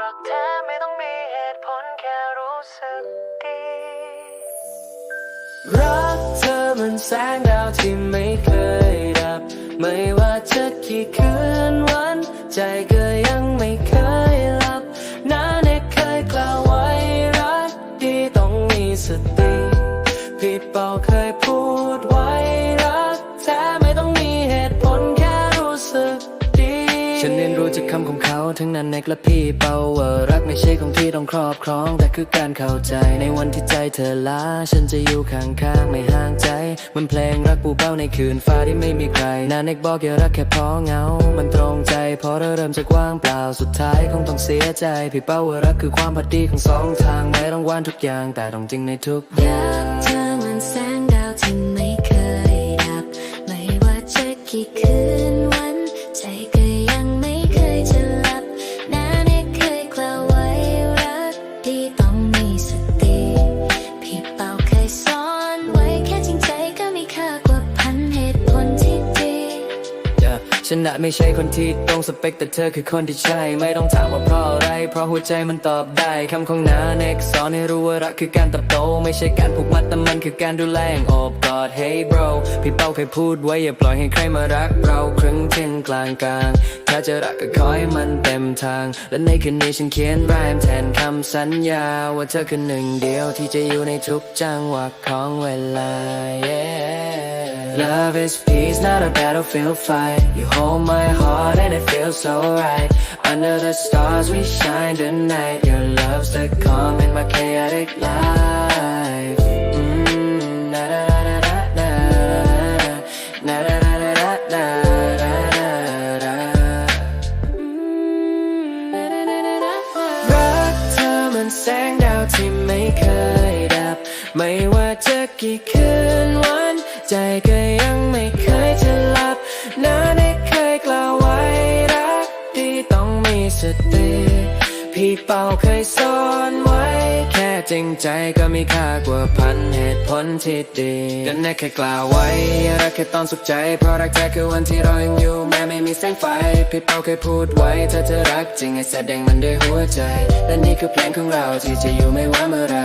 รักแท้ไม่ต้องมีเหตุผลแค่รู้สึกดี รักเธอเหมันแสงดาวที่ไม่เคยดับ ไม่ว่าจะกี่คืนวัน ใจก็ยังไม่เคยหลับนาเน็กเคยกล่าวไว้รักดีต้องมีสติ พี่เป่าเคยพูดไว้ ฉันเรียนรู้จากคำของเขาทั้งนั้นเน็กและพี่เป่าว่ารักไม่ใช่ของที่ต้องครอบครอง แต่คือการเข้าใจในวันที่ใจเธอล้า ฉันจะอยู่ข้างๆไม่ห่างใจ มันเพลงรักปูเป้าในคืนฟ้าที่ไม่มีใครนาเน็กบอกอย่ารักแค่พอเงา มันตรงใจพอเราเริ่มจากว่างเปล่าสุดท้ายคงต้องเสียใจ พี่เป้าว่ารักคือความพอดีของสองทางไม่ต้องหวานทุกอย่างแต่ต้องจริงในทุกอยากเธอเหมือนแสงดาวที่ไม่เคยดับไม่ว่าจะกี่คืน ฉันอาจไม่ใช่คนที่ตรงสเปคแต่เธอคือคนที่ใช่ ไม่ต้องถามว่าเพราะอะไร เพราะหัวใจมันตอบได้คำของนาเน็กสอนให้รู้ว่ารักคือการเติบโต ไม่ใช่การผูกมัดแต่มันคือการดูแลอย่างโอบกอด Hey bro พี่เป้าเคยพูดไว้อย่าปล่อยให้ใครมารักเราครึ่งเที่ยงกลางกลาง ถ้าจะรักก็ขอให้มันเต็มทาง และในคืนนี้ฉันเขียนรายแทนคำสัญญา ว่าเธอคือหนึ่งเดียวที่จะอยู่ในทุกจังหวะของเวลา Love is peace, not a battlefield fight You hold my heart and it feels so right Under the stars we shine tonight Your love's the calm in my chaotic life mm, ใจก็ยังไม่เคยจะหลับนาได้เคยกล่าวไว้รักดีต้องมีสติ พี่เป่าเคยสอนไว้ แค่จริงใจก็มีค่ากว่าพันเหตุผลที่ดีก็แน่แค่กล่าวไว้ รักแค่ตอนสุขใจ เพราะรักแท้คือวันที่เรายังอยู่แม้ไม่มีแสงไฟ พี่เป่าเคยพูดไว้ถ้าเธอรักจริงให้แสดงมันด้วยหัวใจ และนี่คือเพลงของเราที่จะอยู่ไม่ว่าเมื่อไร